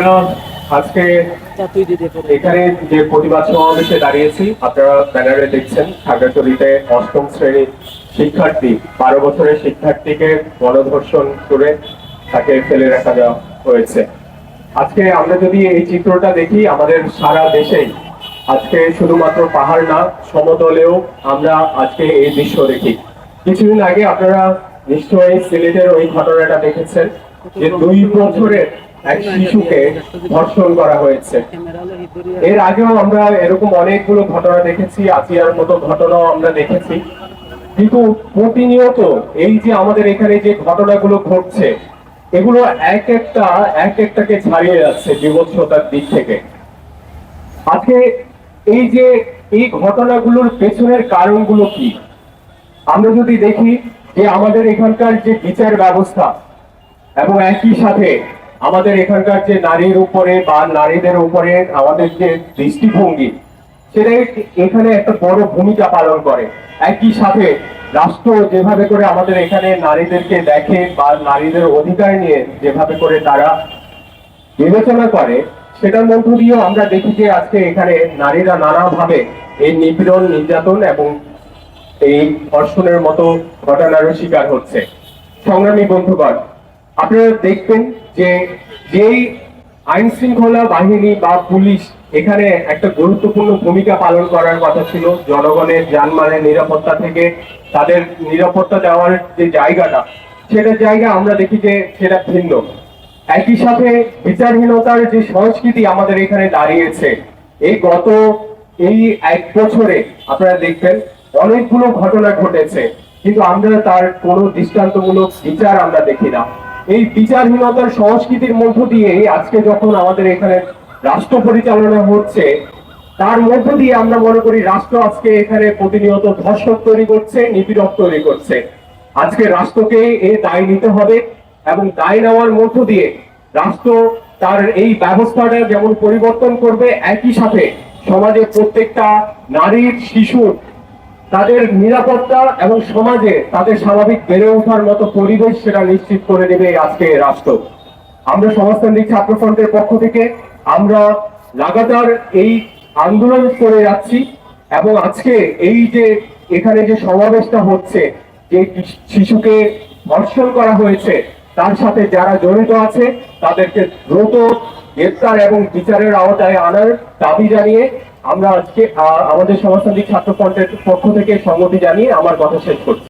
আমরা আজকে এখানে যে প্রতিবাদ সমাবেশে দাঁড়িয়েছি আপনারা ব্যানারে দেখছেন খাগড়াছড়িতে অষ্টম শ্রেণির শিক্ষার্থী বারো বছরের শিক্ষার্থীকে গণধর্ষণ করে তাকে ফেলে রাখা দেওয়া হয়েছে। আজকে আমরা যদি এই চিত্রটা দেখি আমাদের সারা দেশেই আজকে শুধুমাত্র পাহাড় না সমতলেও আমরা আজকে এই দৃশ্য দেখি। কিছুদিন আগে আপনারা নিশ্চয়ই সিলেটের ওই ঘটনাটা দেখেছেন যে দুই বছরের এক শিশুকে ধর্ষণ করা হয়েছে। এর আগেও আমরা এরকম অনেকগুলো ঘটনা দেখেছি আসিয়ার মতো ঘটনাও আমরা দেখেছি। কিন্তু প্রতিনিয়ত এই যে আমাদের এখানে যে ঘটনাগুলো ঘটছে, এগুলো এক একটা, এক একটাকে ছাড়িয়ে যাচ্ছে বিভৎসতার দিক থেকে। আজকে এই যে এই ঘটনাগুলোর পেছনের কারণগুলো কি? আমরা যদি দেখি যে আমাদের এখানকার যে বিচার ব্যবস্থা এবং একই সাথে আমাদের এখানকার যে নারীর উপরে বা নারীদের উপরে আমাদের যে দৃষ্টিভঙ্গি, সেটাই এখানে একটা বড় ভূমিকা পালন করে। একই সাথে রাষ্ট্র যেভাবে করে আমাদের এখানে নারীদেরকে দেখে বা নারীদের অধিকার নিয়ে যেভাবে করে তারা বিবেচনা করে, সেটার মধ্য দিয়েও আমরা দেখি যে আজকে এখানে নারীরা নানাভাবে এই নিপীড়ন, নির্যাতন এবং এই ধর্ষণের মতো ঘটনারও শিকার হচ্ছে। সংগ্রামী বন্ধুগণ আপনারা দেখবেন যে যেই আইন শৃঙ্খলা বাহিনী বা পুলিশ এখানে একটা গুরুত্বপূর্ণ ভূমিকা পালন করার কথা ছিল, জনগণের জানমালের নিরাপত্তা থেকে তাদের নিরাপত্তা দেওয়ার যে জায়গাটা, সেটার জায়গা আমরা দেখি যে সেটা ভিন্ন। একই সাথে বিচারহীনতার যে সংস্কৃতি আমাদের এখানে দাঁড়িয়েছে, এই গত এই এক বছরে আপনারা দেখবেন অনেকগুলো ঘটনা ঘটেছে, কিন্তু আমরা তার কোনো দৃষ্টান্তমূলক বিচার আমরা দেখি না। এই বিচারহীনতার সংস্কৃতির মধ্য দিয়ে আজকে যখন আমাদের এখানে রাষ্ট্র পরিচালনা হচ্ছে, তার মধ্য দিয়ে আমরা মনে করি রাষ্ট্র আজকে এখানে প্রতিনিয়ত ধর্ষক তৈরি করছে, নিপীড়ক তৈরি করছে। আজকে রাষ্ট্রকে এই দায় নিতে হবে এবং দায় নেওয়ার মধ্য দিয়ে রাষ্ট্র তার এই ব্যবস্থাটা যেমন পরিবর্তন করবে, একই সাথে সমাজে প্রত্যেকটা নারীর, শিশুর তাদের নিরাপত্তা এবং সমাজে তাদের স্বাভাবিক বেড়ে ওঠার মতো পরিবেশ সেটা নিশ্চিত করে দেবে আজকে রাষ্ট্র। আমরা সমাজতান্ত্রিক ছাত্র ফ্রন্টের পক্ষ থেকে আমরা লাগাতার এই আন্দোলন করে যাচ্ছি এবং আজকে এই যে এখানে যে সমাবেশটা হচ্ছে, যে শিশুকে ধর্ষণ করা হয়েছে, তার সাথে যারা জড়িত আছে, তাদেরকে দ্রুত গ্রেপ্তার এবং বিচারের আওতায় আনার দাবি জানিয়ে আমরা আজকে আমাদের সমাজতান্ত্রিক ছাত্র ফ্রন্টের পক্ষ থেকে সংগতি জানিয়ে আমার কথা শেষ করছি।